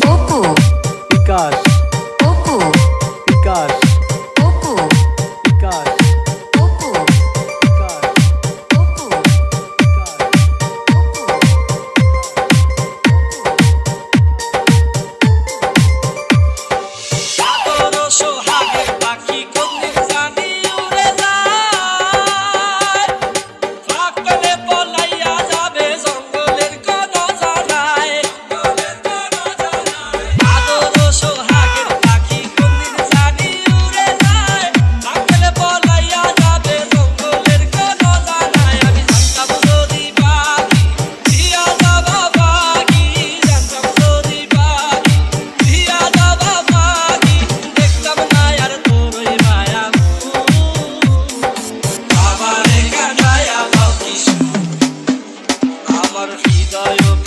Bubu. Because. আমার হৃদয়